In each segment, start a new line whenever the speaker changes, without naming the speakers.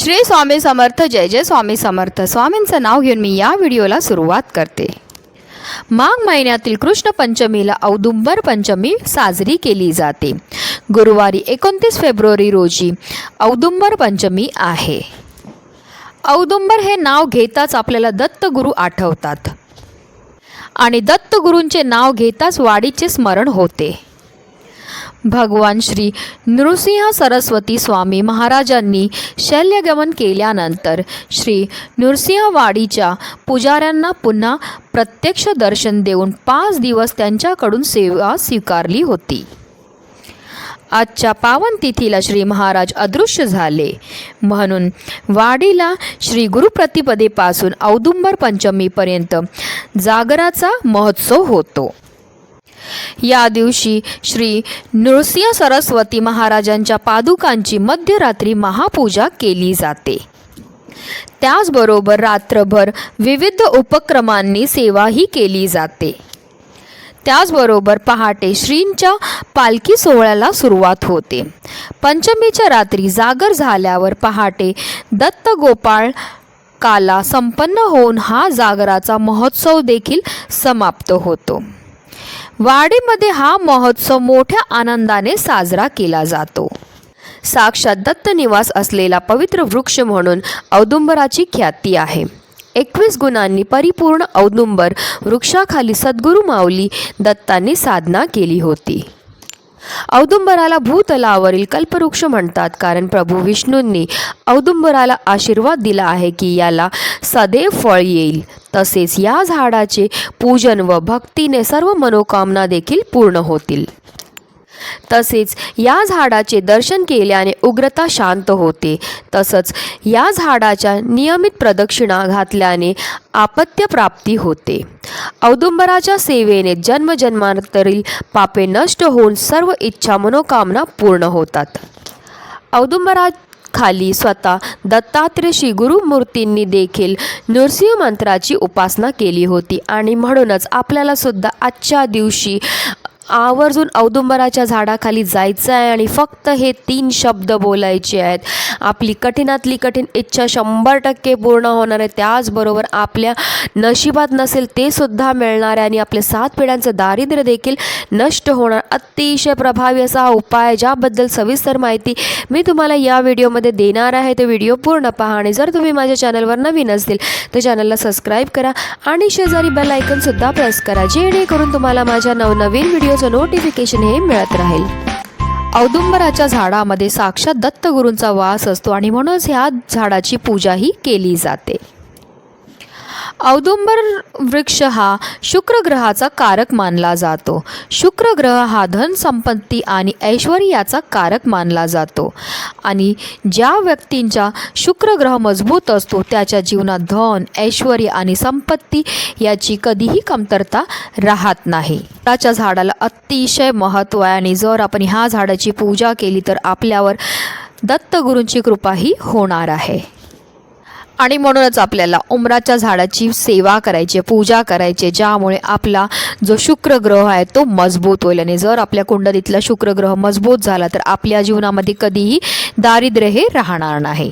श्री स्वामी समर्थ जय जय स्वामी समर्थ. स्वामींचं नाव घेऊन मी या व्हिडिओला सुरुवात करते. माघ महिन्यातील कृष्ण पंचमीला औदुंबर पंचमी साजरी केली जाते. गुरुवारी एकोणतीस फेब्रुवारी रोजी औदुंबर पंचमी आहे. औदुंबर हे नाव घेताच आपल्याला दत्तगुरू आठवतात. आणि दत्तगुरूंचे नाव घेताच वाडीचे स्मरण होते. भगवान श्री नृसिंह सरस्वती स्वामी महाराजांनी शल्यगमन केल्यानंतर श्री नृसिंहवाडीच्या पुजाऱ्यांना पुन्हा प्रत्यक्ष दर्शन देऊन पाच दिवस त्यांच्याकडून सेवा स्वीकारली होती. आजच्या पावन तिथीला श्री महाराज अदृश्य झाले. म्हणून वाडीला श्री गुरुप्रतिपदेपासून औदुंबर पंचमीपर्यंत जागराचा महोत्सव होतो. या दिवशी श्री नृसिंह सरस्वती महाराजांच्या पादुकांची मध्यरात्री महापूजा केली जाते. त्याचबरोबर रात्रभर विविध उपक्रमांनी सेवाही केली जाते. त्याचबरोबर पहाटे श्रींच्या पालखी सोहळ्याला सुरुवात होते. पंचमीच्या रात्री जागर झाल्यावर पहाटे दत्तगोपाळ काला संपन्न होऊन हा जागराचा महोत्सव देखील समाप्त होतो. वाडीमध्ये हा महोत्सव मोठ्या आनंदाने साजरा केला जातो. साक्षात दत्त निवास असलेला पवित्र वृक्ष म्हणून औदुंबराची ख्याती आहे. एकवीस गुणांनी परिपूर्ण औदुंबर वृक्षाखाली सद्गुरू माऊली दत्तांनी साधना केली होती. औदुंबराला भूतलावरील कल्पवृक्ष म्हणतात. कारण प्रभू विष्णूंनी औदुंबराला आशीर्वाद दिला आहे की याला सदैव फळ येईल. तसेच या झाडाचे पूजन व भक्तीने सर्व मनोकामना देखील पूर्ण होतील. तसेच या झाडाचे दर्शन केल्याने उग्रता शांत होते. तसंच या झाडाच्या नियमित प्रदक्षिणा घातल्याने आपत्य प्राप्ती होते. औदुंबराच्या सेवेने जन्मजन्मांतरील पापे नष्ट होऊन सर्व इच्छा मनोकामना पूर्ण होतात. औदुंबरा खाली स्वतः दत्तात्रेय श्री गुरुमूर्तींनी देखील नृसिंह मंत्राची उपासना केली होती आणि म्हणूनच आपल्याला सुद्धा आजच्या दिवशी आवर्जून औदुंबराच्या झाडाखाली जायचं आहे आणि फक्त हे तीन शब्द बोलायचे आहेत. आपली कठीणातली कठीण इच्छा शंभर टक्के पूर्ण होणार आहे. त्याचबरोबर आपल्या नशिबात नसेल ते सुद्धा मिळणार आहे आणि आपल्या सात पिढ्यांचं दारिद्र्य देखील नष्ट होणार. अतिशय प्रभावी असा हा उपाय ज्याबद्दल सविस्तर माहिती मी तुम्हाला या व्हिडिओमध्ये देणार आहे. तो व्हिडिओ पूर्ण पहा आणि जर तुम्ही माझ्या चॅनलवर नवीन असतील तर चॅनलला सबस्क्राईब करा आणि शेजारी बेल आयकनसुद्धा प्रेस करा. जेणेकरून तुम्हाला माझ्या नवनवीन व्हिडिओ व्हिडिओचं नोटिफिकेशन हे मिळत राहील. औदुंबराच्या झाडामध्ये साक्षात दत्तगुरूंचा वास असतो आणि म्हणूनच ह्या झाडाची पूजाही केली जाते. औदुंबर वृक्ष हा शुक्र ग्रहाचा कारक मानला जातो. शुक्र ग्रह हा धन संपत्ती आणि ऐश्वर्याचा कारक मानला जातो. आणि ज्या व्यक्तींचा शुक्र ग्रह मजबूत असतो त्याच्या जीवनात धन ऐश्वर आणि संपत्ती याची कधीही कमतरता राहत नाही. त्याच्या झाडाला अतिशय महत्त्व आहे आणि जर आपण ह्या झाडाची पूजा केली तर आपल्यावर दत्तगुरूंची कृपाही होणार आहे. आणि म्हणूनच आपल्याला उमराच्या झाडाची सेवा करायची आहे, पूजा करायची ज्यामुळे आपला जो शुक्र ग्रह आहे तो मजबूत होईल. आणि जर आपल्या कुंडलीतला शुक्र ग्रह मजबूत झाला तर आपल्या जीवनामध्ये कधीही दारिद्र्य हे राहणार नाही.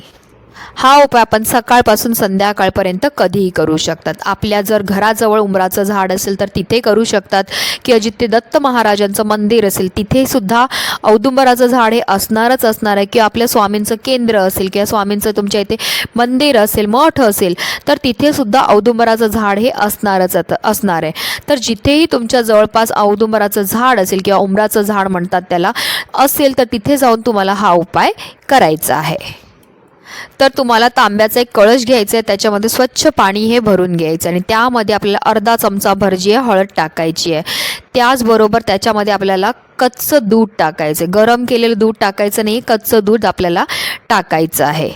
हा उपाय आपण सकाळपासून संध्याकाळपर्यंत कधीही करू शकतात. आपल्या जर घराजवळ उमराचं झाड असेल तर तिथे करू शकतात. किंवा जिथे दत्त महाराजांचं मंदिर असेल तिथे सुद्धा औदुंबराचं झाड हे असणारच असणार आहे. किंवा आपल्या स्वामींचं केंद्र असेल किंवा स्वामींचं तुमच्या इथे मंदिर असेल मठ असेल तर तिथे सुद्धा औदुंबराचं झाड हे असणारच असणार आहे. तर जिथेही तुमच्या जवळपास औदुंबराचं झाड असेल किंवा उमराचं झाड म्हणतात त्याला असेल तर तिथे जाऊन तुम्हाला हा उपाय करायचा आहे. तर तुम्हाला तांब्याचा एक कळश घ्यायचा आहे त्याच्यामध्ये स्वच्छ पाणी हे भरून घ्यायचं आणि त्यामध्ये आपल्याला अर्धा चमचा भर जी आहे हळद टाकायची आहे. त्याचबरोबर त्याच्यामध्ये आपल्याला कच्चं दूध टाकायचं आहे. गरम केलेलं दूध टाकायचं नाही कच्चं दूध आपल्याला टाकायचं आहे.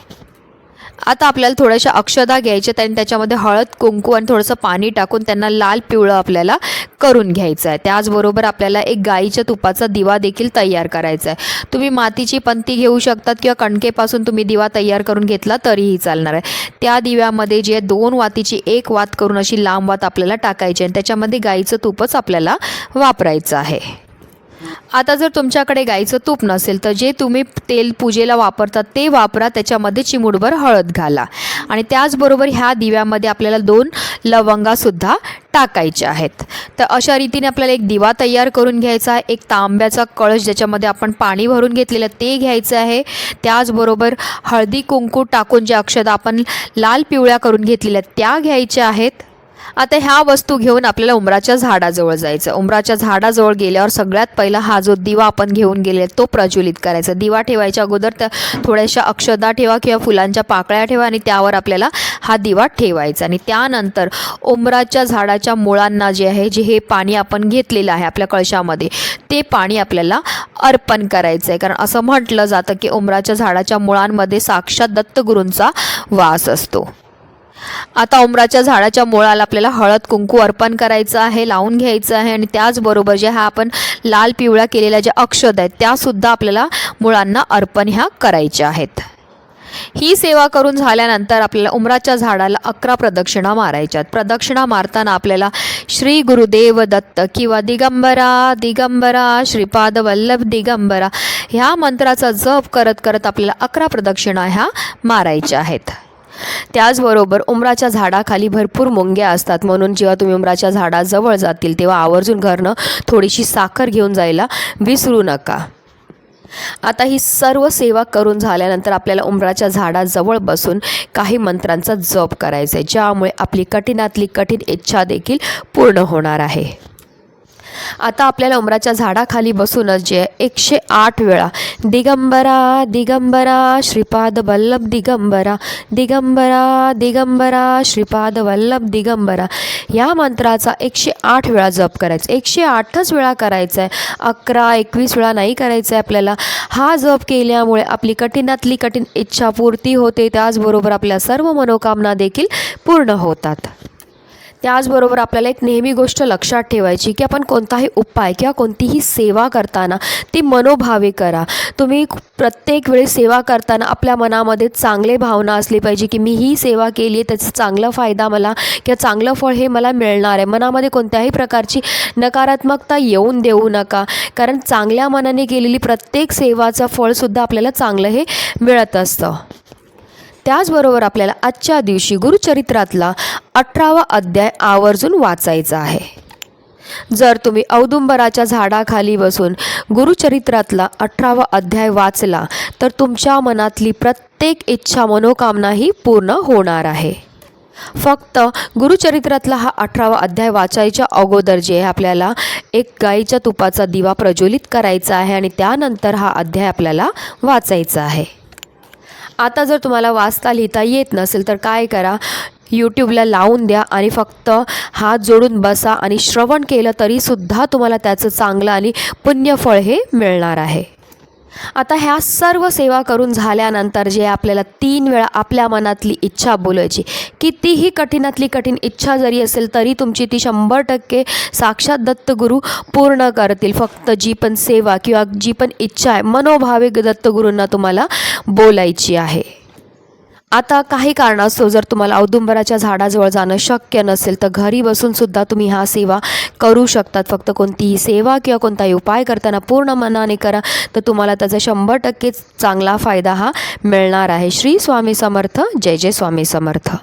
आता आपल्याला थोड्याशा अक्षदा घ्यायच्यात आणि त्याच्यामध्ये हळद कुंकू आणि थोडंसं पाणी टाकून त्यांना लाल पिवळं आपल्याला करून घ्यायचं आहे. त्याचबरोबर आपल्याला एक गाईच्या तुपाचा दिवा देखील तयार करायचा आहे. तुम्ही मातीची पंती घेऊ शकतात किंवा कणकेपासून तुम्ही दिवा तयार करून घेतला तरीही चालणार आहे. त्या दिव्यामध्ये जे दोन वातीची एक वात करून अशी लांब वात आपल्याला टाकायची आहे आणि त्याच्यामध्ये गाईचं तुपच आपल्याला वापरायचं आहे.
आता जर तुमच्याकडे गाईचं तूप नसेल तर जे तुम्ही तेल पूजेला वापरतात ते वापरा त्याच्यामध्ये चिमूटभर हळद घाला. आणि त्याचबरोबर ह्या दिव्यामध्ये आपल्याला दोन लवंगासुद्धा टाकायच्या आहेत. तर अशा रीतीने आपल्याला एक दिवा तयार करून घ्यायचा एक तांब्याचा कळश ज्याच्यामध्ये आपण पाणी भरून घेतलेलं ते घ्यायचं आहे. त्याचबरोबर हळदी कुंकू टाकून ज्या अक्षदा आपण लाल पिवळ्या करून घेतलेल्या त्या घ्यायच्या आहेत. आता ह्या वस्तू घेऊन आपल्याला उमराच्या झाडाजवळ जायचं. उमराच्या झाडाजवळ गेल्यावर सगळ्यात पहिला हा जो दिवा आपण घेऊन गेले तो प्रज्वलित करायचा. दिवा ठेवायच्या अगोदर त्या थोड्याशा अक्षदा ठेवा किंवा फुलांच्या पाकळ्या ठेवा आणि त्यावर आपल्याला हा दिवा ठेवायचा. आणि त्यानंतर उमराच्या झाडाच्या मुळांना जे आहे जे हे पाणी आपण घेतलेलं आहे आपल्या कळशामध्ये ते पाणी आपल्याला अर्पण करायचं आहे. कारण असं म्हटलं जातं की उमराच्या झाडाच्या मुळांमध्ये साक्षात दत्तगुरूंचा वास असतो. आता उमराच्या झाडाच्या मुळाला आपल्याला हळद कुंकू अर्पण करायचं आहे लावून घ्यायचं आहे आणि त्याचबरोबर जे हा आपण लाल पिवळ्या केलेल्या ज्या अक्षद आहेत त्यासुद्धा आपल्याला मुळांना अर्पण ह्या करायच्या आहेत. ही सेवा करून झाल्यानंतर आपल्याला उमराच्या झाडाला अकरा प्रदक्षिणा मारायच्या आहेत. प्रदक्षिणा मारताना आपल्याला श्री गुरुदेव दत्त किंवा दिगंबरा दिगंबरा श्रीपाद वल्लभ दिगंबरा ह्या मंत्राचा जप करत करत आपल्याला अकरा प्रदक्षिणा ह्या मारायच्या आहेत. त्याचबरोबर उमराच्या झाडाखाली भरपूर मुंग्या असतात. म्हणून जेव्हा तुम्ही उमराच्या झाडाजवळ जातील तेव्हा आवर्जून घरनं थोडीशी साखर घेऊन जायला विसरू नका. आता ही सर्व सेवा करून झाल्यानंतर आपल्याला उमराच्या झाडाजवळ बसून काही मंत्रांचा जप करायचा आहे ज्यामुळे आपली कठीणातली कठीण इच्छा देखील पूर्ण होणार आहे. आता आपल्याला उमराच्या झाडाखाली बसूनच जे एकशे आठ वेळा दिगंबरा दिगंबरा श्रीपाद वल्लभ दिगंबरा दिगंबरा दिगंबरा श्रीपाद वल्लभ दिगंबरा या मंत्राचा एकशे आठ वेळा जप करायचा. एकशे आठच वेळा करायचा आहे अकरा एकवीस वेळा नाही करायचं आहे आपल्याला. हा जप केल्यामुळे आपली कठीणातली कठीण इच्छा पूर्ती होते. त्याचबरोबर आपल्या सर्व मनोकामना देखील पूर्ण होतात. त्याचबरोबर आपल्याला एक नेहमी गोष्ट लक्षात ठेवायची की आपण कोणताही उपाय किंवा कोणतीही सेवा करताना ती मनोभावे करा. तुम्ही प्रत्येक वेळी सेवा करताना आपल्या मनामध्ये चांगले भावना असली पाहिजे की मी ही सेवा केली आहे त्याचा चांगला फायदा मला किंवा चांगलं फळ हे मला मिळणार आहे. मनामध्ये कोणत्याही प्रकारची नकारात्मकता येऊन देऊ नका. कारण चांगल्या मनाने केलेली प्रत्येक सेवाचं फळसुद्धा आपल्याला चांगलं हे मिळत असतं. त्याचबरोबर आपल्याला आजच्या दिवशी गुरुचरित्रातला अठरावा अध्याय आवर्जून वाचायचा आहे. जर तुम्ही औदुंबराच्या झाडाखाली बसून गुरुचरित्रातला अठरावा अध्याय वाचला तर तुमच्या मनातली प्रत्येक इच्छा मनोकामना ही पूर्ण होणार आहे. फक्त गुरुचरित्रातला हा अठरावा अध्याय वाचायच्या अगोदर जे आपल्याला एक गाईच्या तुपाचा दिवा प्रज्वलित करायचा आहे आणि त्यानंतर हा अध्याय आपल्याला वाचायचा आहे. आता जर तुम्हाला वाचता लिहिता येत नसेल तर काय करा? यूट्यूबला लावून द्या आणि फक्त हात जोडून बसा आणि श्रवण केलं तरीसुद्धा तुम्हाला त्याचं चांगलं आणि पुण्यफळ हे मिळणार आहे. आता ह्या सर्व सेवा करून झाल्यानंतर जे आपल्याला तीन वेळा आपल्या मनातली इच्छा बोलायची कितीही कठीणातली कठीण इच्छा जरी असेल तरी तुमची ती शंभर टक्के साक्षात दत्तगुरू पूर्ण करतील. फक्त जी पण सेवा किंवा जी पण इच्छा आहे मनोभावे दत्तगुरूंना तुम्हाला बोलायची आहे. आता काही कारणास्तव जर तुम्हाला औदुंबराच्या झाडाजवळ जाणं शक्य नसेल तर घरी बसून सुद्धा तुम्ही हा सेवा करू शकतात. फक्त कोणतीही सेवा किंवा कोणताही उपाय करताना पूर्ण मनाने करा तर तुम्हाला त्याचा शंभर टक्के चांगला फायदा हा मिळणार आहे. श्री स्वामी समर्थ. जय जय स्वामी समर्थ.